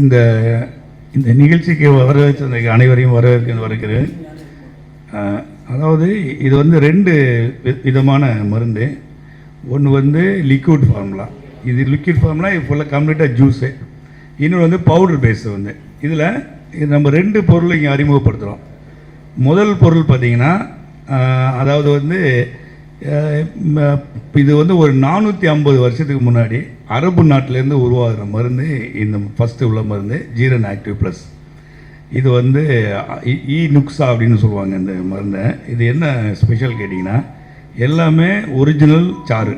இந்த இந்த நிகழ்ச்சிக்கு வரவேற்ற அனைவரையும் வரவேற்க வருகிறேன். அதாவது இது வந்து ரெண்டு வி- விதமான மருந்து. ஒன்று வந்து லிக்விட் ஃபார்முலா இது லிக்விட் ஃபார்முலா இது ஃபுல்லாக கம்ப்ளீட்டாக ஜூஸு இன்னொன்று வந்து பவுடர் பேஸு வந்து. இதில் இது நம்ம ரெண்டு பொருளை இங்கே அறிமுகப்படுத்துகிறோம் முதல் பொருள் பார்த்தீங்கன்னா அதாவது வந்து இது வந்து ஒரு நானூற்றி ஐம்பது வருஷத்துக்கு முன்னாடி அரபு நாட்டிலேருந்து உருவாகிற மருந்து இந்த ஃபஸ்ட்டு உள்ள மருந்து ஜீரன் ஆக்டிவ் ப்ளஸ் இது வந்து இ- இ நுக்ஸா அப்படின்னு சொல்லுவாங்க இந்த மருந்தை. இது என்ன ஸ்பெஷல் கேட்டிங்கன்னா எல்லாமே ஒரிஜினல் சாறு.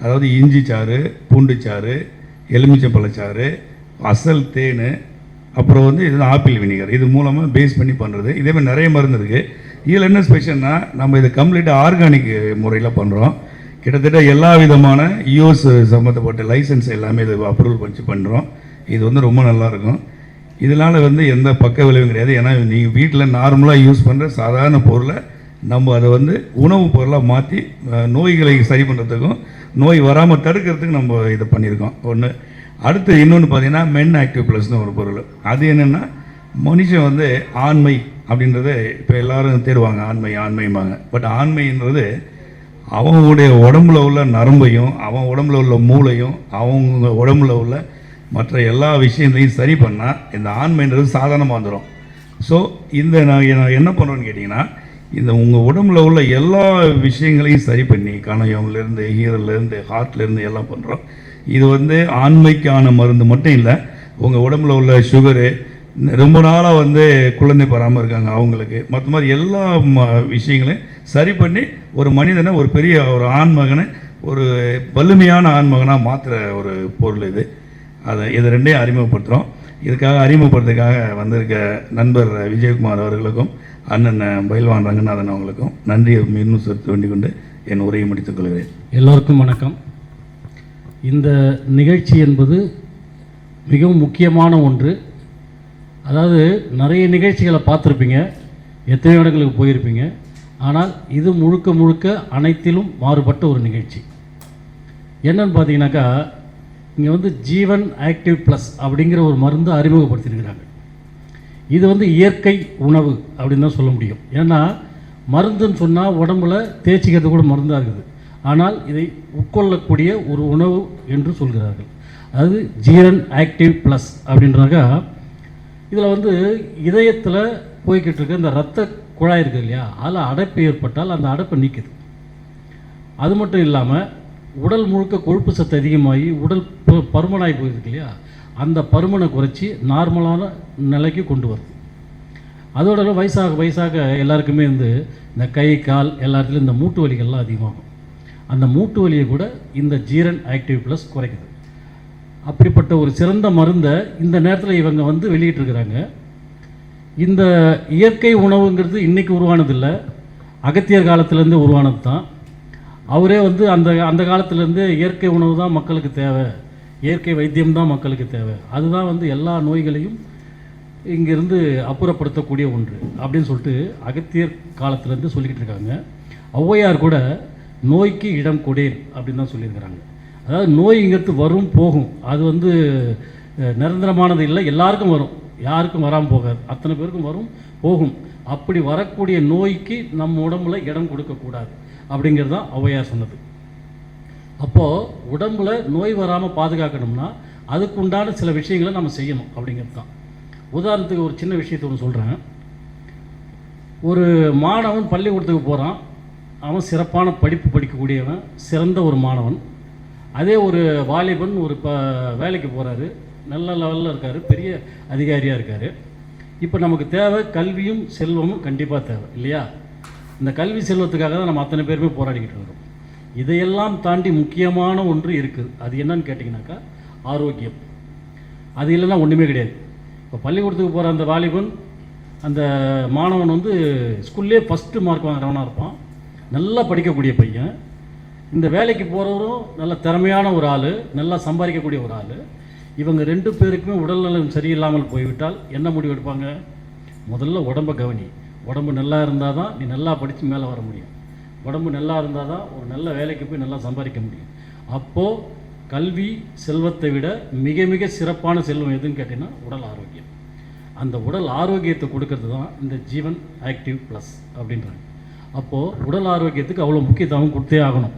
அதாவது இஞ்சி சாறு பூண்டு சாறு எலுமிச்சம்பழச்சாறு அசல் தேன் அப்புறம் வந்து இது ஆப்பிள் வினிகர். இது மூலமாக பேஸ் பண்ணி பண்ணுறது இதேமாதிரி நிறைய மருந்து இருக்குது இதில் என்ன ஸ்பெஷல்னா நம்ம இதை கம்ப்ளீட்டாக ஆர்கானிக் முறையில் பண்ணுறோம் கிட்டத்தட்ட எல்லா விதமான இஓஸ் சம்மந்தப்பட்ட லைசன்ஸ் எல்லாமே இது அப்ரூவல் பண்ணி பண்ணுறோம் இது வந்து ரொம்ப நல்லாயிருக்கும் இதனால் வந்து எந்த பக்க விளைவும் கிடையாது. ஏன்னா நீங்கள் வீட்டில் நார்மலாக யூஸ் பண்ணுற சாதாரண பொருளை நம்ம அதை வந்து உணவுப் பொருளாக மாற்றி நோய்களை சரி பண்ணுறதுக்கும் நோய் வராமல் தடுக்கிறதுக்கு நம்ம இதை பண்ணியிருக்கோம். ஒன்று அடுத்து இன்னொன்று பார்த்தீங்கன்னா மென் ஆக்டிவ் ப்ளஸ்னு ஒரு பொருள். அது என்னென்னா மனுஷன் வந்து ஆண்மை அப்படின்றத இப்போ எல்லாரும் தேடுவாங்க. ஆண்மை ஆண்மைம்பாங்க. பட் ஆண்மைன்றது அவங்களுடைய உடம்புல உள்ள நரம்பையும் அவன் உடம்புல உள்ள மூளையும் அவங்க உடம்புல உள்ள மற்ற எல்லா விஷயத்தையும் சரி பண்ணால் இந்த ஆண்மைன்றது சாதாரணமாக வந்துடும் ஸோ இந்த நான் என்ன பண்ணுறேன்னு கேட்டிங்கன்னா இந்த உங்கள் உடம்புல உள்ள எல்லா விஷயங்களையும் சரி பண்ணி கணையம்லேருந்து ஹீரல்லேருந்து ஹார்ட்லேருந்து எல்லாம் பண்ணுறோம் இது வந்து ஆண்மைக்கான மருந்து மட்டும் இல்லை உங்கள் உடம்புல உள்ள சுகரு ரொம்ப நாளாக வந்து குழந்தை பெறாமல் இருக்காங்க அவங்களுக்கு. மற்ற மாதிரி எல்லா ம விஷயங்களையும் சரி பண்ணி ஒரு மனிதனை ஒரு பெரிய ஒரு ஆண்மகனை ஒரு வலிமையான ஆண்மகனாக மாற்றுற ஒரு பொருள் இது. அதை இது ரெண்டையும் அறிமுகப்படுத்துகிறோம் இதுக்காக அறிமுகப்படுத்துறதுக்காக வந்திருக்க நண்பர் விஜயகுமார் அவர்களுக்கும் அண்ணன் பயில்வான் ரங்கநாதன் அவங்களுக்கும் நன்றியை மீண்டும் செலுத்த வேண்டிக் கொண்டு என் உரையை முடித்துக் கொள்கிறேன். எல்லோருக்கும் வணக்கம். இந்த நிகழ்ச்சி என்பது மிகவும் முக்கியமான ஒன்று. அதாவது நிறைய நிகழ்ச்சிகளை பார்த்துருப்பீங்க எத்தனையோ இடங்களுக்கு போயிருப்பீங்க. ஆனால் இது முழுக்க முழுக்க அனைத்திலும் மாறுபட்ட ஒரு நிகழ்ச்சி. என்னன்னு பார்த்தீங்கன்னாக்கா இங்கே வந்து ஜீவன் ஆக்டிவ் ப்ளஸ் அப்படிங்கிற ஒரு மருந்து அறிமுகப்படுத்தியிருக்கிறாங்க. இது வந்து இயற்கை உணவு அப்படின்னு தான் சொல்ல முடியும். ஏன்னா மருந்துன்னு சொன்னால் உடம்புல தேய்ச்சிக்கிறது கூட மருந்தாக இருக்குது. ஆனால் இதை உட்கொள்ளக்கூடிய ஒரு உணவு என்று சொல்கிறார்கள். அதாவது ஜீரன் ஆக்டிவ் ப்ளஸ் அப்படின்றாக்கா இதில் வந்து இதயத்தில் போய்கிட்டு இருக்க இந்த ரத்த குழாய் இருக்குது இல்லையா? அதில் அடைப்பு ஏற்பட்டால் அந்த அடைப்பை நீக்குது. அது மட்டும் இல்லாமல் உடல் முழுக்க கொழுப்பு சத்து அதிகமாகி உடல் பருமனாகி போயிருக்கு இல்லையா? அந்த பருமனை குறைச்சி நார்மலான நிலைக்கு கொண்டு வருது. அதோட வயசாக வயசாக எல்லாருக்குமே வந்து இந்த கை கால் எல்லாத்துலேயும் இந்த மூட்டு வலிகள்லாம் அதிகமாகும். அந்த மூட்டு வலியை கூட இந்த ஜீரன் ஆக்டிவ் ப்ளஸ் குறைக்குது. அப்படிப்பட்ட ஒரு சிறந்த மருந்தை இந்த நேரத்தில் இவங்க வந்து வெளியிட்டிருக்கிறாங்க. இந்த இயற்கை உணவுங்கிறது இன்றைக்கி உருவானதில்லை. அகத்தியர் காலத்துலேருந்து உருவானது தான் அவரே வந்து அந்த அந்த காலத்துலேருந்து இயற்கை உணவு தான் மக்களுக்கு தேவை. இயற்கை வைத்தியம் தான் மக்களுக்கு தேவை. அதுதான் வந்து எல்லா நோய்களையும் இங்கிருந்து அப்புறப்படுத்தக்கூடிய ஒன்று அப்படின்னு சொல்லிட்டு அகத்தியர் காலத்துலேருந்து சொல்லிக்கிட்டு இருக்காங்க. ஔவையார் கூட நோய்க்கு இடம் கொடேன் அப்படின்னு தான் சொல்லியிருக்கிறாங்க. அதாவது நோய்ங்கிறது வரும் போகும். அது வந்து நிரந்தரமானது இல்லை. எல்லாருக்கும் வரும். யாருக்கும் வராமல் போகாது. அத்தனை பேருக்கும் வரும் போகும். அப்படி வரக்கூடிய நோய்க்கு நம்ம உடம்புல இடம் கொடுக்கக்கூடாது அப்படிங்கிறது தான் ஔவையார் சொன்னது. அப்போது உடம்புல நோய் வராமல் பாதுகாக்கணும்னா அதுக்குண்டான சில விஷயங்களை நம்ம செய்யணும் அப்படிங்கிறது தான். உதாரணத்துக்கு ஒரு சின்ன விஷயத்தை ஒன்று சொல்கிறேன் ஒரு மாணவன் பள்ளிக்கூடத்துக்கு போகிறான் அவன் சிறப்பான படிப்பு படிக்கக்கூடியவன் சிறந்த ஒரு மாணவன். அதே ஒரு வாலிபன் ஒரு ப வேலைக்கு போகிறாரு நல்ல லெவலில் இருக்கார். பெரிய அதிகாரியாக இருக்கார். இப்போ நமக்கு தேவை கல்வியும் செல்வமும் கண்டிப்பாக தேவை இல்லையா? இந்த கல்வி செல்வத்துக்காக தான் நம்ம அத்தனை பேருமே போராடிக்கிட்டு இருக்கிறோம். இதையெல்லாம் தாண்டி முக்கியமான ஒன்று இருக்குது அது என்னன்னு கேட்டிங்கனாக்கா ஆரோக்கியம். அது இல்லைன்னா ஒன்றுமே கிடையாது. இப்போ பள்ளிக்கூடத்துக்கு போகிற அந்த வாலிபன் அந்த மாணவன் வந்து ஸ்கூல்லே ஃபஸ்ட்டு மார்க் வாங்குறவனாக இருப்பான். நல்லா படிக்கக்கூடிய பையன். இந்த வேலைக்கு போகிறவரும் நல்ல திறமையான ஒரு ஆள் நல்லா சம்பாதிக்கக்கூடிய ஒரு ஆள். இவங்க ரெண்டு பேருக்குமே உடல்நலம் சரியில்லாமல் போய்விட்டால் என்ன முடிவு எடுப்பாங்க? முதல்ல உடம்பை கவனி. உடம்பு நல்லா இருந்தால் தான் நீ நல்லா படித்து மேலே வர முடியும். உடம்பு நல்லா இருந்தால் தான் ஒரு நல்ல வேலைக்கு போய் நல்லா சம்பாதிக்க முடியும். அப்போது கல்வி செல்வத்தை விட மிக மிக சிறப்பான செல்வம் எதுன்னு கேட்டிங்கன்னா உடல் ஆரோக்கியம். அந்த உடல் ஆரோக்கியத்தை கொடுக்கறது தான் இந்த ஜீவன் ஆக்டிவ் ப்ளஸ் அப்படின்றாங்க. அப்போது உடல் ஆரோக்கியத்துக்கு அவ்வளோ முக்கியத்துவம் கொடுத்தே ஆகணும்.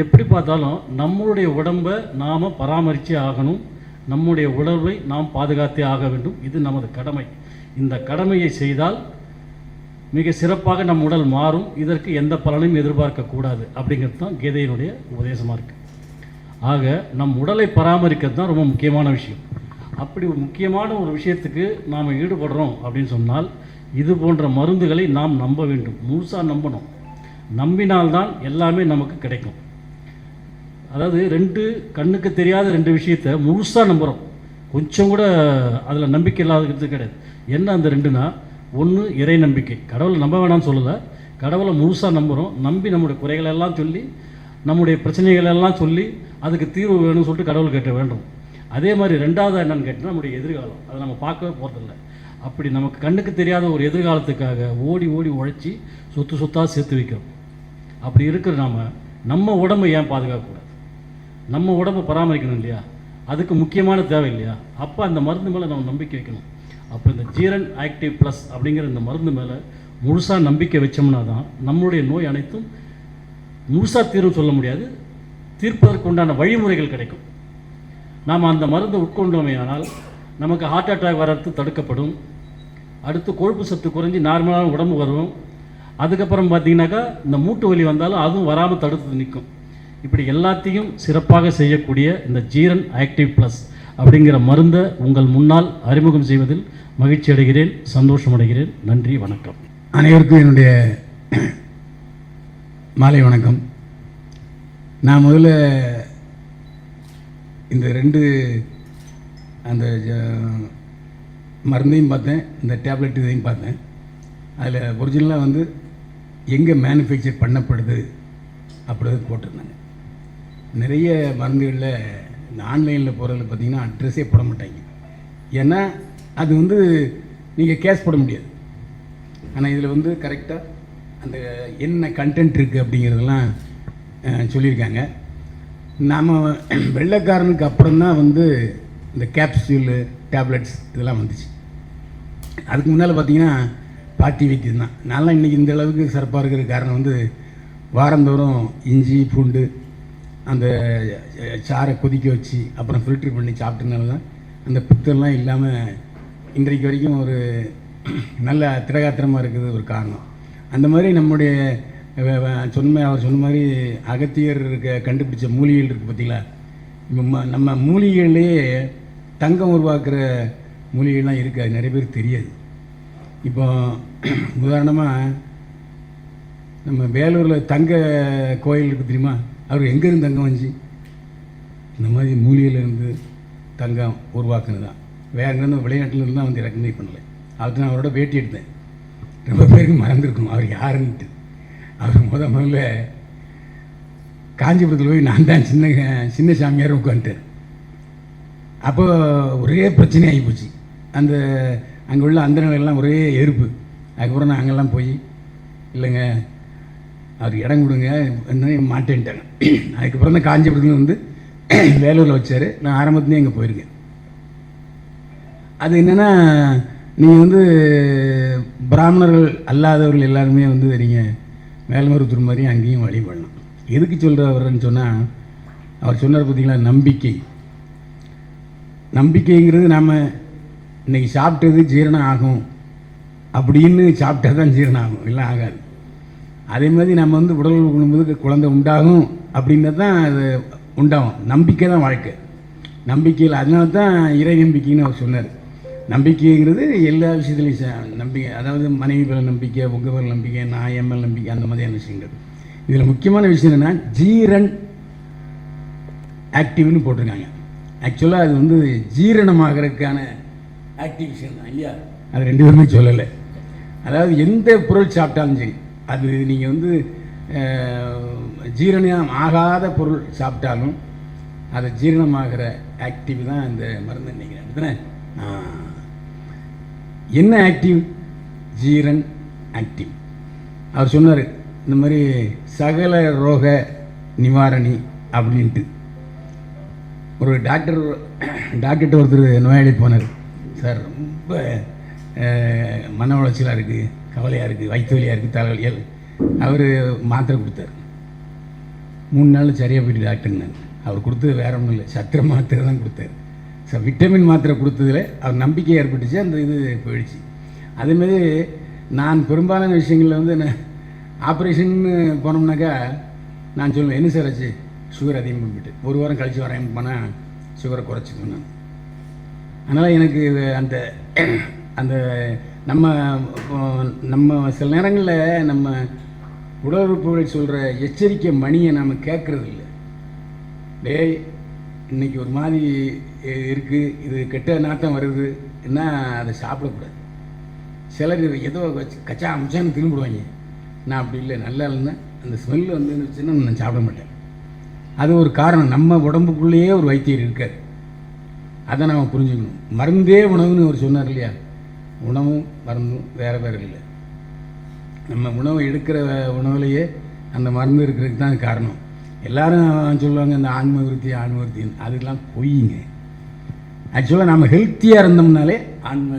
எப்படி பார்த்தாலும் நம்மளுடைய உடம்பை நாம் பராமரித்தே ஆகணும். நம்முடைய உடலை நாம் பாதுகாத்தே ஆக வேண்டும். இது நமது கடமை. இந்த கடமையை செய்தால் மிக சிறப்பாக நம் உடல் மாறும். இதற்கு எந்த பலனையும் எதிர்பார்க்கக்கூடாது அப்படிங்கிறது தான் கீதையினுடைய உபதேசமாக இருக்குது ஆக நம் உடலை பராமரிக்கிறது தான் ரொம்ப முக்கியமான விஷயம். அப்படி ஒரு முக்கியமான ஒரு விஷயத்துக்கு நாம் ஈடுபடுறோம் அப்படின்னு சொன்னால் இது போன்ற மருந்துகளை நாம் நம்ப வேண்டும். முழுசாக நம்பணும். நம்பினால்தான் எல்லாமே நமக்கு கிடைக்கும். அதாவது ரெண்டு கண்ணுக்கு தெரியாத ரெண்டு விஷயத்த முழுசாக நம்புகிறோம் கொஞ்சம் கூட அதில் நம்பிக்கை இல்லாதது கிடையாது. என்ன அந்த ரெண்டுனா ஒன்று இறை நம்பிக்கை. கடவுளை நம்ப வேணாம்னு சொல்லலை. கடவுளை முழுசாக நம்புகிறோம் நம்பி நம்முடைய குறைகளை எல்லாம் சொல்லி நம்முடைய பிரச்சனைகள் எல்லாம் சொல்லி அதுக்கு தீர்வு வேணும்னு சொல்லிட்டு கடவுள் கேட்ட வேண்டும். அதே மாதிரி ரெண்டாவது என்னன்னு கேட்டால் நம்முடைய எதிர்காலம். அதை நம்ம பார்க்கவே போகிறதில்ல அப்படி நமக்கு கண்ணுக்கு தெரியாத ஒரு எதிர்காலத்துக்காக ஓடி ஓடி உழைச்சி சொத்து சொத்தாக சேர்த்து வைக்கிறோம். அப்படி இருக்கிற நாம நம்ம உடம்பை ஏன் பாதுகாக்கக்கூடாது? நம்ம உடம்பை பராமரிக்கணும் இல்லையா? அதுக்கு முக்கியமான தேவை இல்லையா? அப்போ அந்த மருந்து மேலே நம்ம நம்பிக்கை வைக்கணும். அப்போ இந்த ஜீரன் ஆக்டிவ் ப்ளஸ் அப்படிங்கிற இந்த மருந்து மேலே முழுசாக நம்பிக்கை வச்சோம்னா தான் நம்மளுடைய நோய் அனைத்தும் முழுசாக தீர்வு சொல்ல முடியாது. தீர்ப்பதற்கு உண்டான வழிமுறைகள் கிடைக்கும். நாம் அந்த மருந்தை உட்கொண்டோமேயானால் நமக்கு ஹார்ட் அட்டாக் வர்றது தடுக்கப்படும். அடுத்து கொழுப்பு சத்து குறைஞ்சி நார்மலான உடம்பு வரும். அதுக்கப்புறம் பார்த்தீங்கன்னாக்கா இந்த மூட்டு வலி வந்தாலும் அதுவும் வராமல் தடுத்து நிற்கும். இப்படி எல்லாத்தையும் சிறப்பாக செய்யக்கூடிய இந்த ஜீரன் ஆக்டிவ் ப்ளஸ் அப்படிங்கிற மருந்தை உங்கள் முன்னால் அறிமுகம் செய்வதில் மகிழ்ச்சி அடைகிறேன் சந்தோஷம் அடைகிறேன். நன்றி வணக்கம். அனைவருக்கும் என்னுடைய மாலை வணக்கம். நான் முதல்ல இந்த ரெண்டு அந்த ஜ- மருந்தையும் பார்த்தேன் இந்த டேப்லெட் இதையும் பார்த்தேன். அதில் ஒரிஜினலாக வந்து எங்கே மேனுஃபேக்சர் பண்ணப்படுது அப்படிதான் போட்டிருந்தாங்க. நிறைய மருந்துகளில் இந்த ஆன்லைனில் போகிறதுல பார்த்தீங்கன்னா அட்ரெஸ்ஸே போட மாட்டாங்க. ஏன்னா அது வந்து நீங்கள் கேஸ் போட முடியாது. ஆனால் இதில் வந்து கரெக்டாக அந்த என்ன கண்டென்ட் இருக்குது அப்படிங்கிறதெல்லாம் சொல்லியிருக்காங்க. நாம் வெள்ளைக்காரனுக்கு அப்புறம் தான் வந்து இந்த கேப்சூலு டேப்லெட்ஸ் இதெல்லாம் வந்துச்சு. அதுக்கு முன்னால் பார்த்தீங்கன்னா பாட்டி வைத்தியம் தான் நான்லாம் இன்றைக்கி இந்த அளவுக்கு சிறப்பாக இருக்கிற காரணம் வந்து வாரந்தோறும் இஞ்சி பூண்டு அந்த சாரை சாறை கொதிக்க வச்சு அப்புறம் ஃபில்டர் பண்ணி சாப்பிட்டனால தான் அந்த பித்தெல்லாம் இல்லாமல் இன்றைக்கு வரைக்கும் ஒரு நல்ல திரகாத்திரமாக இருக்குது ஒரு காரணம். அந்த மாதிரி நம்முடைய சொன்ன அவர் சொன்ன மாதிரி அகத்தியர் இருக்க கண்டுபிடிச்ச மூலிகைகள் இருக்குது பார்த்தீங்களா இப்போ ம- நம்ம மூலிகைகள்லேயே தங்கம் உருவாக்குற மூலிகைலாம் இருக்குது நிறைய பேருக்கு தெரியாது. இப்போ உதாரணமாக நம்ம வேலூரில் தங்க கோயில் இருக்குது தெரியுமா? அவர் எங்கேருந்து தங்கம் வந்துச்சு இந்த மாதிரி மூலிகையிலேருந்து தங்கம் உருவாக்குனது? தான் வேற எங்கேருந்து தான் வந்து இறக்குமதி பண்ணல. அதுக்கு நான் அவரோட பேட்டி எடுத்தேன். ரொம்ப பேருக்கு மறந்துருக்கும். அவர் யாருன்ட்டு. அவர் முத முதல்ல காஞ்சிபுரத்தில் போய் நான் தான் சின்ன சின்ன சாமியார் உட்காந்துட்டேன் அப்போ ஒரே பிரச்சனை ஆகி போச்சு. அந்த அங்கே உள்ள அந்தனங்கள்லாம் ஒரே எருப்பு. அதுக்கப்புறம் நான் அங்கெல்லாம் போய் இல்லைங்க அவர் இடம் கொடுங்க என்ன மாட்டேன்ட்டாங்க. அதுக்கப்புறம் தான் காஞ்சிபுரத்தில் வந்து வேலூரில் வச்சார். நான் ஆரம்பத்துலேயே அங்கே போயிருக்கேன். அது என்னென்னா நீங்கள் வந்து பிராமணர்கள் அல்லாதவர்கள் எல்லாருமே வந்து நீங்கள் மேல்மருத்தூர் மாதிரி அங்கேயும் வழிபடலாம் எதுக்கு சொல்கிறவர்னு சொன்னால் அவர் சொன்னார் பார்த்தீங்களா? நம்பிக்கை. நம்பிக்கைங்கிறது நாம் இன்னைக்கு சாப்பிட்டது ஜீரணம் ஆகும். அப்படின்னு சாப்பிட்டா தான் ஜீரணம் ஆகும். இல்லை ஆகாது. அதே மாதிரி நம்ம வந்து உடல் உண்ணும்போது குழந்தை உண்டாகும் அப்படின்றது தான் அது உண்டாகும். நம்பிக்கை தான் வாழ்க்கை. நம்பிக்கையில் அதனால தான் இறை நம்பிக்கைன்னு அவர் சொன்னார். நம்பிக்கைங்கிறது எல்லா விஷயத்துலையும் நம்பிக்கை அதாவது மனைவி மேல நம்பிக்கை உங்கள் மேல் நம்பிக்கை நான் என் மேல் நம்பிக்கை அந்த மாதிரியான விஷயங்கள். இதில் முக்கியமான விஷயம் என்னென்னா ஜீரன் ஆக்டிவ்னு போட்டிருக்காங்க. ஆக்சுவலாக அது வந்து ஜீரணமாகறதுக்கான ஆக்டிவ் விஷயம் தான் இல்லையா? அது ரெண்டு பேருமே சொல்லலை. அதாவது எந்த பொருள் சாப்பிட்டாலும் சரி அது நீங்கள் வந்து ஜீரணம் ஆகாத பொருள் சாப்பிட்டாலும் அது ஜீரணமாகிற ஆக்டிவ் தான் இந்த மருந்து நினைக்கிறேன் அப்படிதானே? என்ன ஆக்டிவ் ஜீரன் ஆக்டிவ் அவர் சொன்னார் இந்த மாதிரி சகல ரோக நிவாரணி அப்படின்ட்டு. ஒரு டாக்டர் டாக்டர்கிட்ட ஒருத்தர் நோயாளி போனார். சார் ரொம்ப மன உளைச்சலாக இருக்குது கவலையாக இருக்குது வயிற்று வலியாக இருக்குது தலைவலியாக அவர் மாத்திரை கொடுத்தார். மூணு நாள் சரியாக போயிட்டு டாக்டருங்க அவர் கொடுத்தது வேற ஒன்றும் இல்லை சத்திர மாத்திரை தான் கொடுத்தாரு. ஸோ விட்டமின் மாத்திரை கொடுத்ததில் அவர் நம்பிக்கை ஏற்பட்டுச்சு அந்த இது போயிடுச்சு. அதேமாரி நான் பெரும்பாலான விஷயங்களில் வந்து என்ன ஆப்ரேஷன் போனோம்னாக்கா நான் சொல்லுவேன் என்ன சார் ஆச்சு? சுகர் அதிகமாகிட்டு ஒரு வாரம் கழித்து வரேன் போனால் சுகரை குறைச்சிக்கணும் நான் அதனால் எனக்கு அந்த அந்த நம்ம நம்ம சில நேரங்களில் நம்ம உடல் சொல்கிற எச்சரிக்கை மணியை நாம் கேட்குறது இல்லை. டேய் இன்னைக்கு ஒரு மாதிரி இருக்குது இது கெட்ட நாட்டம் வருது என்ன அதை சாப்பிடக்கூடாது. சிலர் ஏதோ வச்சு கச்சா அமிச்சான்னு திரும்பிடுவாங்க நான் அப்படி இல்லை நல்லா இல்லைன்னா அந்த ஸ்மெல் வந்து வச்சுன்னா நான் சாப்பிட மாட்டேன். அது ஒரு காரணம். நம்ம உடம்புக்குள்ளேயே ஒரு வைத்தியர் இருக்கார். அதை நம்ம புரிஞ்சுக்கணும். மருந்தே உணவுன்னு அவர் சொன்னார் இல்லையா? உணவும் மருந்தும் வேறு வேறு இல்லை. நம்ம உணவு எடுக்கிற உணவுலையே அந்த மருந்து இருக்கிறதுக்கு தான் காரணம். எல்லாரும் சொல்லுவாங்க இந்த ஆன்ம விருத்தி ஆன்ம விருத்தின்னு அதெல்லாம் பொய்யுங்க ஆக்சுவலாக நம்ம ஹெல்த்தியாக இருந்தோம்னாலே ஆன்ம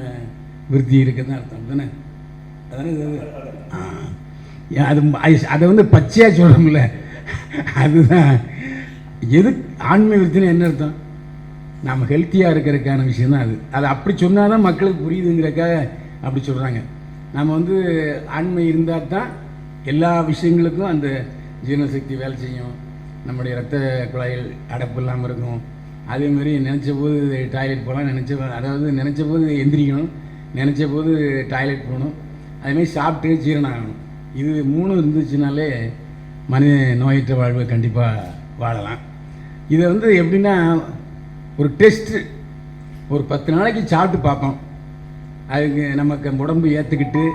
விருத்தி இருக்குதுன்னு அர்த்தம். தானே அதானே ஆ. அது அது- அதை வந்து பச்சையாக சொல்கிறோம்ல அதுதான். எது ஆன்ம விருத்தின்னு என்ன அர்த்தம்? நாம் ஹெல்த்தியாக இருக்கிறதுக்கான விஷயம் தான் அது. அது அப்படி சொன்னால் தான் மக்களுக்கு புரியுதுங்கிறக்காக அப்படி சொல்கிறாங்க நம்ம வந்து ஆண்மை இருந்தால் தான் எல்லா விஷயங்களுக்கும் அந்த ஜீரணசக்தி வேலை செய்யும். நம்முடைய ரத்த குழாய்கள் அடப்பு இல்லாமல் இருக்கும். அதேமாதிரி நினச்ச போது டாய்லெட் போகலாம் நினச்ச அதாவது நினச்ச போது எந்திரிக்கணும் நினச்ச போது டாய்லெட் போகணும். அதேமாதிரி சாப்பிட்டு ஜீரணம் ஆகணும். இது மூணு இருந்துச்சுனாலே மனித நோயற்ற வாழ்வை கண்டிப்பாக வாழலாம். இதை வந்து எப்படின்னா ஒரு டெஸ்ட்டு ஒரு பத்து நாளைக்கு சாப்பிட்டு பார்ப்போம். அதுக்கு நமக்கு உடம்பு ஏற்றுக்கிட்டு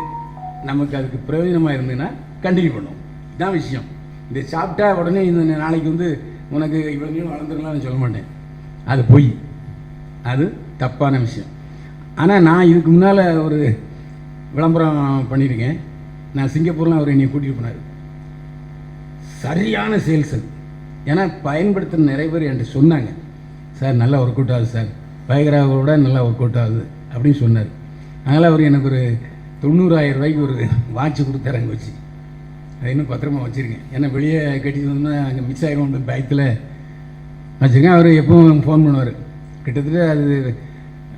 நமக்கு அதுக்கு பிரயோஜனமாக இருந்ததுன்னா கண்டினியூ பண்ணுவோம். இதான் விஷயம். இதை சாப்பிட்டா உடனே இந்த நாளைக்கு வந்து உனக்கு இவ்வளோ வளர்ந்துருக்கலாம்னு சொல்ல மாட்டேன். அது பொய். அது தப்பான விஷயம். ஆனால் நான் இதுக்கு முன்னால் ஒரு விளம்பரம் பண்ணியிருக்கேன். நான் சிங்கப்பூர்லாம் அவர் என்னை கூட்டிகிட்டு போனார். சரியான சேல்ஸ் அது. ஏன்னா பயன்படுத்துகிற நிறைய பேர் என்கிட்ட சொன்னாங்க. சார் நல்லா ஒர்க் அவுட் ஆகுது சார். பயகராவை நல்லா ஒர்க் அவுட் ஆகுது அப்படின்னு சொன்னார். அதனால் அவர் எனக்கு ஒரு தொண்ணூறாயிரம் ரூபாய்க்கு ஒரு வாட்ச் கொடுத்தாரு அங்கே வச்சு. அது இன்னும் பத்திரமா வச்சுருக்கேன். ஏன்னா வெளியே கட்டிட்டு வந்தோம்னா அங்கே மிஸ் ஆகிடும் பயத்தில். வச்சுருக்கேன். அவர் எப்பவும் ஃபோன் பண்ணுவார். கிட்டத்தட்ட அது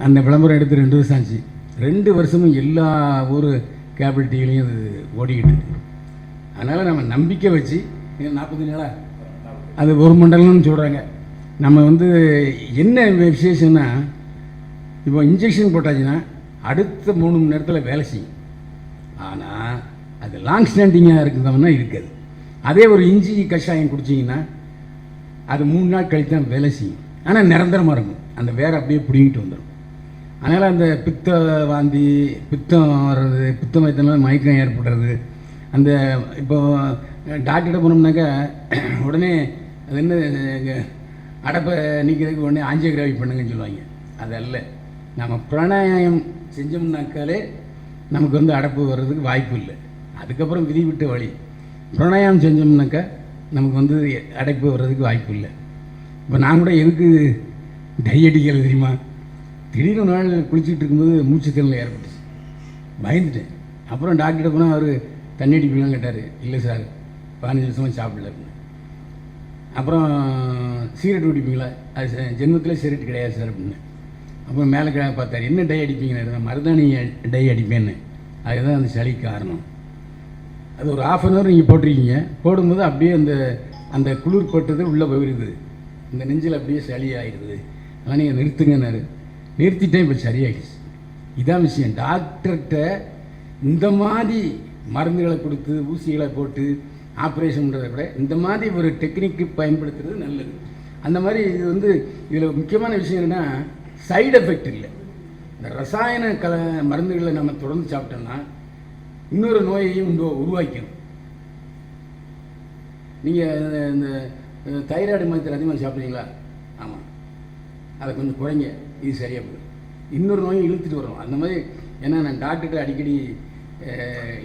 அந்த விளம்பரம் எடுத்து ரெண்டு வருஷம் ஆச்சு. ரெண்டு வருஷமும் எல்லா ஊர் கேபிள் டிவிலையும் அது ஓடிக்கிட்டு அதனால் நம்ம நம்பிக்கை வச்சு நாற்பத்தஞ்சு நாளாக அது ஒரு மண்டலம்னு சொல்கிறாங்க நம்ம வந்து என்ன விசேஷம்னா இப்போ இன்ஜெக்ஷன் போட்டாச்சுன்னா அடுத்த மூணு மணி நேரத்தில் வேலை செய்யும். ஆனால் அது லாங் ஸ்டாண்டிங்காக இருக்குதோம்னா இருக்காது. அதே ஒரு இஞ்சி கஷாயம் குடிச்சிங்கன்னா அது மூணு நாள் கழித்து தான் வேலை செய்யும். ஆனால் நிரந்தரமாக இருக்கும். அந்த வேறு அப்படியே பிடிங்கிட்டு வந்துடும் அதனால் அந்த பித்த வாந்தி பித்தம் வர்றது பித்தம் வைத்தனால மயக்கம் ஏற்படுறது. அந்த இப்போ டாக்டர்கிட்ட போனோம்னாக்கா உடனே அது என்ன அடப்பை நிற்கிறதுக்கு ஒன்று ஆஞ்சியோகிராஃபி பண்ணுங்கன்னு சொல்லுவாங்க. அது அல்ல. நம்ம பிராணாயாமம் செஞ்சோம்னாக்காலே நமக்கு வந்து அடப்பு வர்றதுக்கு வாய்ப்பு இல்லை. அதுக்கப்புறம் விதி விட்ட வழி. பிராணாயாமம் செஞ்சோம்னாக்கா நமக்கு வந்து அடைப்பு வர்றதுக்கு வாய்ப்பு இல்லை. இப்போ நான் கூட எதுக்கு டை அடிக்கல தெரியுமா? திடீர்னு ஒரு நாள் குளிச்சுட்டு இருக்கும்போது மூச்சு ஏற்பட்டுச்சு. பயந்துட்டேன். அப்புறம் டாக்டர்கிட்ட போனால் அவர் தண்ணி அடிப்பிலாம் கேட்டார். இல்லை சார் பதினஞ்சு வருஷமாக சாப்பிடல அப்புறம் சிகரெட் குடிப்பீங்களா? அது ஜென்மத்தில் சிகரெட் கிடையாது சார் அப்படின்னு. அப்புறம் மேலே கிழ பார்த்தாரு என்ன டை அடிப்பீங்கன்னு மருதாணி டை அடிப்பேன்னு. அதுதான் அந்த சளி காரணம். அது ஒரு ஆஃப் அன் ஹவர் நீங்கள் போட்டிருக்கீங்க. போடும்போது அப்படியே அந்த அந்த குளிர் பட்டது உள்ளே போயிடுது இந்த நெஞ்சில் அப்படியே சளி ஆகிடுது ஆனால் நீங்கள் நிறுத்துங்கன்னாரு நிறுத்திட்டேன் இப்போ சரியாயிடுச்சு. இதான் விஷயம். டாக்டர்கிட்ட இந்த மாதிரி மருந்துகளை கொடுத்து ஊசிகளை போட்டு ஆப்ரேஷன் பண்ணுறதை விட இந்த மாதிரி ஒரு டெக்னிக்கு பயன்படுத்துறது நல்லது. அந்த மாதிரி இது வந்து இதில் முக்கியமான விஷயம் என்னென்னா சைடு எஃபெக்ட் இல்லை. இந்த ரசாயன கல மருந்துகளை நம்ம தொடர்ந்து சாப்பிட்டோம்னா இன்னொரு நோயையும் உண்டு- உருவாக்கிடும். நீங்கள் இந்த தைராய்டு மருத்துவத்தில் அதிகமாக சாப்பிட்றீங்களா? ஆமாம் அதை கொஞ்சம் குறைங்க. இது சரியாக போயிடும். இன்னொரு நோயும் இழுத்துட்டு வரும். அந்த மாதிரி ஏன்னா நான் டாக்டர்கிட்ட அடிக்கடி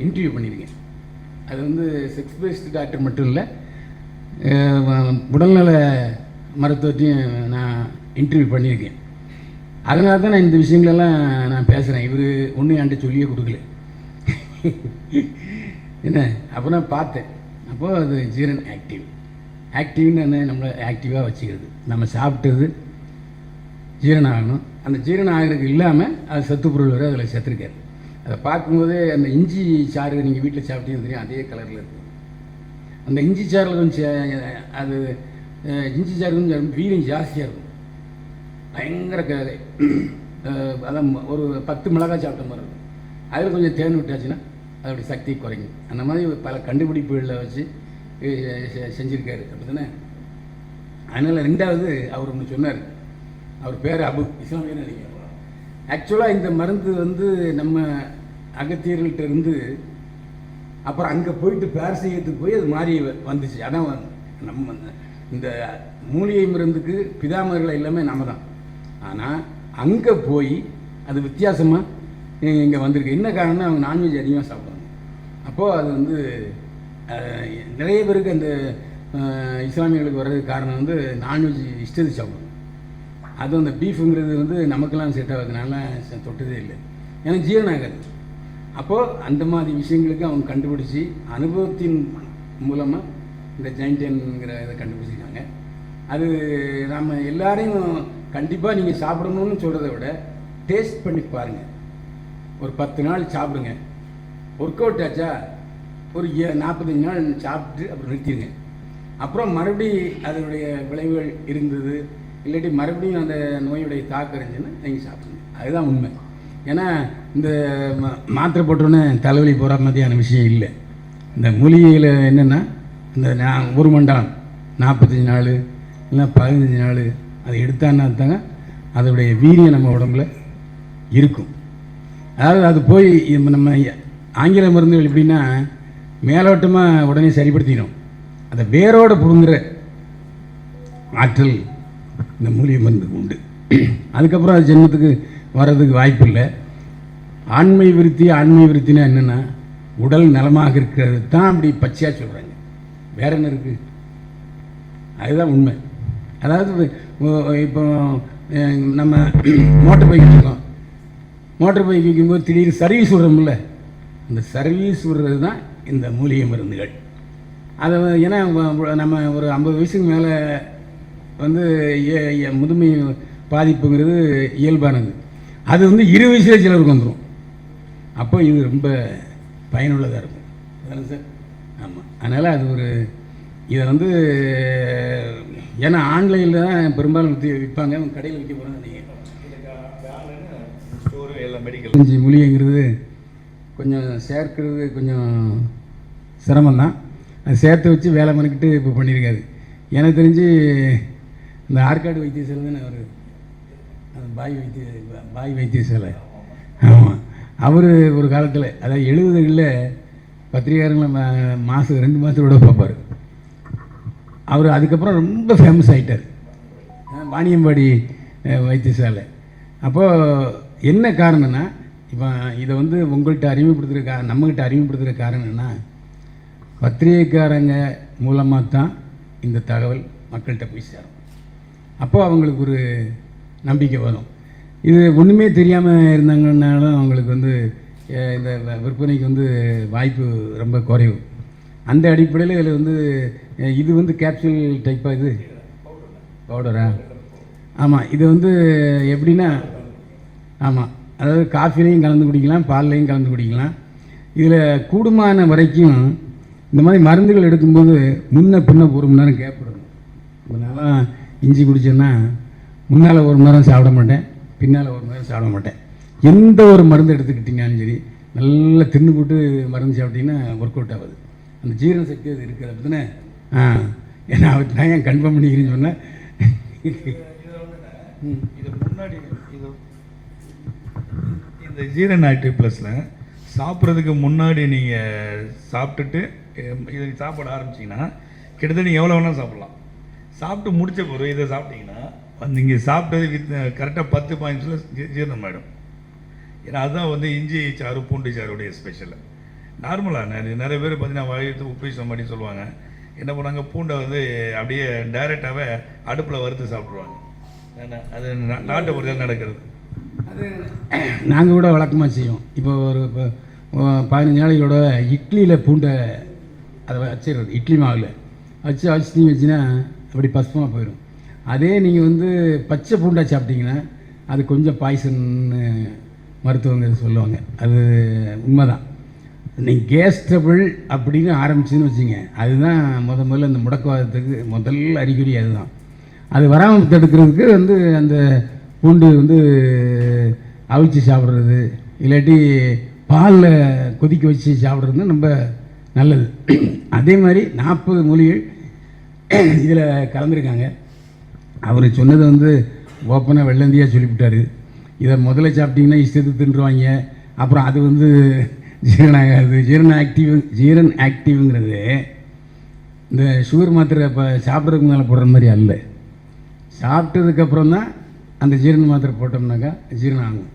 இன்டர்வியூ பண்ணியிருக்கேன். அது வந்து செக்ஸ் பேஸ்டு டாக்டர் மட்டும் இல்லை உடல்நல மருத்துவத்தையும் நான் இன்டர்வியூ பண்ணியிருக்கேன். அதனால தான் நான் இந்த விஷயங்களெல்லாம் நான் பேசுகிறேன் இவர் ஒன்றும் என்கிட்ட சொல்லியே கொடுக்கல. என்ன? அப்போ நான் பார்த்தேன். அப்போது அது ஜீரன் ஆக்டிவ் ஆக்டிவ்னு என்ன? நம்மளை ஆக்டிவாக வச்சுக்கிறது. நம்ம சாப்பிட்டது ஜீரணம் ஆகணும் அந்த ஜீரணம் ஆகிறதுக்கு இல்லாமல் அது சத்து பொருள் வரை அதில் செத்துருக்காரு அதை பார்க்கும்போதே அந்த இஞ்சி சாறு நீங்கள் வீட்டில் சாப்பிட்டீங்கன்னு தெரியும். அதே கலரில் இருக்கும் அந்த இஞ்சி சாறில் கொஞ்சம் சே- அது இஞ்சி சாறு கொஞ்சம் வீரியம் ஜாஸ்தியாக இருக்கும் பயங்கர க அதான் ஒரு பத்து மிளகாய் சாப்பிட்ட மாதிரி இருக்கும் அதில் கொஞ்சம் தேன் விட்டாச்சுன்னா அதோடைய சக்தி குறையும் அந்த மாதிரி பல கண்டுபிடிப்புகளில் வச்சு செஞ்சுருக்காரு செ- அப்படி தானே அதனால் ரெண்டாவது அவர் ஒன்று சொன்னார் அவர் பேர் அபு இஸ்லாமியர் நினைக்கிறேன் ஆக்சுவலாக இந்த மருந்து வந்து நம்ம அகத்தியர்கள்ட்ட இருந்து அப்புறம் அங்கே போயிட்டு பேரசீகத்துக்கு போய் அது மாறி வந்துச்சு அதான் நம்ம இந்த- மூலிகை மருந்துக்கு பிதாமர்கள் எல்லாமே நம்ம தான். ஆனால் அங்கே போய் அது வித்தியாசமாக இங்கே வந்திருக்கு. என்ன காரணம்னா அவங்க நான்வெஜ் அதிகமாக சாப்பிடுவாங்க. அப்போது அது வந்து நிறைய பேருக்கு அந்த இஸ்லாமியர்களுக்கு வர்றதுக்கு காரணம் வந்து நான்வெஜ் இஷ்டத்து சாப்பிடுவாங்க. அதுவும் அந்த பீஃபுங்கிறது வந்து நமக்கெல்லாம் செட் ஆகாதனால தொட்டதே இல்லை. எனக்கு ஜீரணம் ஆகாது. அப்போது அந்த மாதிரி விஷயங்களுக்கு அவங்க கண்டுபிடிச்சி அனுபவத்தின் மூலமாக இந்த ஜெயின்டன்ங்கிற இதை கண்டுபிடிச்சி அது நம்ம எல்லாரையும் கண்டிப்பாக நீங்கள் சாப்பிடணும்னு சொல்கிறத விட டேஸ்ட் பண்ணி பாருங்கள் ஒரு பத்து நாள் சாப்பிடுங்க. ஒர்க் அவுட் ஆச்சா? ஒரு ஏ நாற்பத்தஞ்சு நாள் சாப்பிட்டு அப்புறம் நிறுத்திடுங்க. அப்புறம் மறுபடி அதனுடைய விளைவுகள் இருந்தது. இல்லாட்டி மறுபடியும் அந்த நோயுடைய தாக்கம் இருந்துச்சுன்னா நீங்கள் சாப்பிடுங்க. அதுதான் உண்மை. ஏன்னா இந்த மாத்திரை போட்டோன்னே தலைவலி போகிற மாதிரியான விஷயம் இல்லை. இந்த மூலிகையில் என்னென்னா இந்த நான் ஒரு மண்டலம் நாற்பத்தஞ்சு நாள் இல்லை பதினஞ்சு நாள் அதை எடுத்தான்னா தாங்க அதோடைய வீரியம் நம்ம உடம்புல இருக்கும். அதாவது அது போய் நம்ம ஆங்கில மருந்துகள் எப்படின்னா மேலோட்டமாக உடனே சரிப்படுத்திடும். அதை வேரோடு புழுங்குற ஆற்றல் இந்த மூலிகை மருந்துக்கு உண்டு. அதுக்கப்புறம் அது ஜென்மத்துக்கு வர்றதுக்கு வாய்ப்பு இல்லை. ஆண்மை விருத்தி ஆண்மை விருத்தினா என்னென்னா உடல் நலமாக இருக்கிறது தான் அப்படி பச்சையாக சொல்கிறாங்க வேற என்ன இருக்குது அதுதான் உண்மை. அதாவது இப்போ- நம்ம மோட்டர் பைக் இருக்கோம் மோட்டர் பைக் வைக்கும்போது திடீர்னு சர்வீஸ் விடுறோம்ல இந்த சர்வீஸ் விடுறது தான் இந்த மூலிகை மருந்துகள். அதை ஏன்னா நம்ம ஒரு ஐம்பது வயசுக்கு மேலே வந்து ஏ- முதுமை பாதிப்புங்கிறது இயல்பானது. அது வந்து இரு வயசுல சிலருக்கு வந்துடும் அப்போ இது ரொம்ப பயனுள்ளதாக இருக்கும். சார்? ஆமாம் அதனால் அது ஒரு இதை வந்து ஏன்னா ஆன்லைனில் தான் பெரும்பாலும் விற்று விற்பாங்க. கடையில் விற்க போகிறாங்க நீங்கள் இஞ்சி மூலிகைங்கிறது கொஞ்சம் சேர்க்கிறது கொஞ்சம் சிரமம்தான். அது சேர்த்து வச்சு வேலை பண்ணிக்கிட்டு இப்போ பண்ணியிருக்காரு. எனக்கு தெரிஞ்சு இந்த ஆற்காடு வைத்தியசாலை தானே அவர் அந்த பாய் வைத்திய பாய் வைத்தியசாலை. ஆமாம் அவர் ஒரு காலத்தில் அதாவது எழுபதுகளில் பத்திரிகாரங்களை மா மாதம் ரெண்டு மாதத்தோட பார்ப்பார். அவர் அதுக்கப்புறம் ரொம்ப ஃபேமஸ் ஆகிட்டார் வாணியம்பாடி வைத்தியசாலை. அப்போது என்ன காரணம்னா இப்போ இதை வந்து உங்கள்கிட்ட அறிமுகப்படுத்துகிற கா நம்மகிட்ட அறிமுகப்படுத்துகிற காரணம் என்னன்னா பத்திரிகைக்காரங்க மூலமாக தான் இந்த தகவல் மக்கள்கிட்ட போய் சேரும். அப்போ அவங்களுக்கு ஒரு நம்பிக்கை வரும். இது ஒன்றுமே தெரியாமல் இருந்தாங்கன்னாலும் அவங்களுக்கு வந்து இந்த விற்பனைக்கு வந்து வாய்ப்பு ரொம்ப குறைவு. அந்த அடிப்படையில் இதில் வந்து இது வந்து கேப்சூல் டைப்பாக இது? பவுடரா ஆமாம் இது வந்து எப்படின்னா ஆமாம் அதாவது காஃபிலையும் கலந்து குடிக்கலாம் பால்லையும் கலந்து குடிக்கலாம். இதில் கூடுமான வரைக்கும் இந்த மாதிரி மருந்துகள் எடுக்கும்போது முன்ன பின்ன ஒரு மணி நேரம் கேப் விடணும் இஞ்சி குடிச்சேன்னா முன்னால் ஒரு மணி நேரம் சாப்பிட மாட்டேன் பின்னால் ஒரு மணி நேரம் சாப்பிட மாட்டேன். எந்த ஒரு மருந்து எடுத்துக்கிட்டிங்கனாலும் சரி நல்லா தின்னு போட்டு மருந்து சாப்பிட்டீங்கன்னா ஒர்க் அவுட் ஆகுது. அந்த ஜீரண சக்தி அது இருக்குது அப்படி தானே ஆ. ஏன்னா அவர் நான் ஏன் கன்ஃபார்ம் பண்ணிக்கிறேன்னு சொன்னேன். இது முன்னாடி இது இந்த ஜீரன் ஆக்டிவ் ப்ளஸில் சாப்பிட்றதுக்கு முன்னாடி நீங்கள் சாப்பிட்டுட்டு இதை சாப்பிட ஆரம்பிச்சிங்கன்னா கிட்டத்தட்ட நீங்கள் எவ்வளோ வேணால் சாப்பிட்லாம். சாப்பிட்டு முடிச்ச பிறகு இதை சாப்பிட்டீங்கன்னா வந்து இங்கே சாப்பிட்டது வித் கரெக்டாக பத்து பாயிண்ட்ஸில் ஜீரணம் ஆகிடும் ஏன்னா அதுதான் வந்து இஞ்சி சாறு பூண்டு சாறுடைய ஸ்பெஷல் நார்மலாக நிறைய நிறைய பேர் பார்த்தீங்கன்னா வயிற்று உப்பு அப்படின்னு சொல்லுவாங்க. என்ன பண்ணாங்க பூண்டை வந்து அப்படியே டைரெக்டாகவே அடுப்பில் வறுத்து சாப்பிட்ருவாங்க ஏன்னா அது நா- நாட்டுப்புறத்தில் நடக்கிறது. அது நாங்கள் கூட வழக்கமாக செய்வோம். இப்போ ஒரு இப்போ பதினஞ்சு நாளைகளோட இட்லியில் பூண்டை அதை வச்சிடுறது இட்லி மாவில். வச்சு வச்சு நீ வச்சுன்னா அப்படி பசுமாக போயிடும். அதே நீங்கள் வந்து பச்சை பூண்டா சாப்பிட்டீங்கன்னா அது கொஞ்சம் பாய்சன்னு மருத்துவங்க சொல்லுவாங்க. அது உண்மைதான். நீங்கள் கேஸ் ட்ரபிள் அப்படின்னு ஆரம்பிச்சுன்னு வச்சுங்க. அதுதான் முத முதல்ல இந்த முடக்கவாதத்துக்கு முதல் அறிகுறி அதுதான். அது வராமல் தடுக்கிறதுக்கு வந்து அந்த பூண்டு வந்து அவிச்சு சாப்பிட்றது இல்லாட்டி பாலில் கொதிக்க வச்சு சாப்பிட்றது ரொம்ப நல்லது. அதே மாதிரி நாற்பது மூலிகள் இதில் கலந்துருக்காங்க. அவர் சொன்னது வந்து ஓப்பனாக வெள்ளந்தியாக சொல்லிவிட்டார். இதை முதல்ல சாப்பிட்டிங்கன்னா இஷ்டத்துக்கு தின்றுவாங்க. அப்புறம் அது வந்து ஜீரணம் ஆகாது ஜீரண ஆக்டிவ் ஜீரன் ஆக்டிவ்ங்கிறது இந்த சுகர் மாத்திரை இப்போ சாப்பிட்றதுக்கு மேலே போடுற மாதிரி அல்ல. சாப்பிட்டதுக்கப்புறம் தான் அந்த ஜீரண மாத்திரை போட்டோம்னாக்கா ஜீரணம் ஆகும்.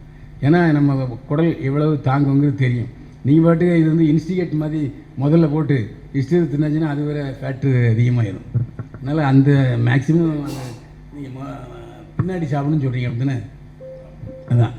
ஏன்னா நம்ம குடல் எவ்வளவு தாங்குங்கிறது தெரியும். நீங்கள் பாட்டுக்கு இது வந்து இன்ஸ்டிகேட் மாதிரி முதல்ல போட்டு இஷ்டத்தை தின்னாச்சுன்னா அது வேறு ஃபேட்டு அதிகமாகிடும் அதனால் அந்த மேக்ஸிமம் நீங்கள் பின்னாடி சாப்பிடணும்னு சொல்கிறீங்க அப்படித்தானே அதான்.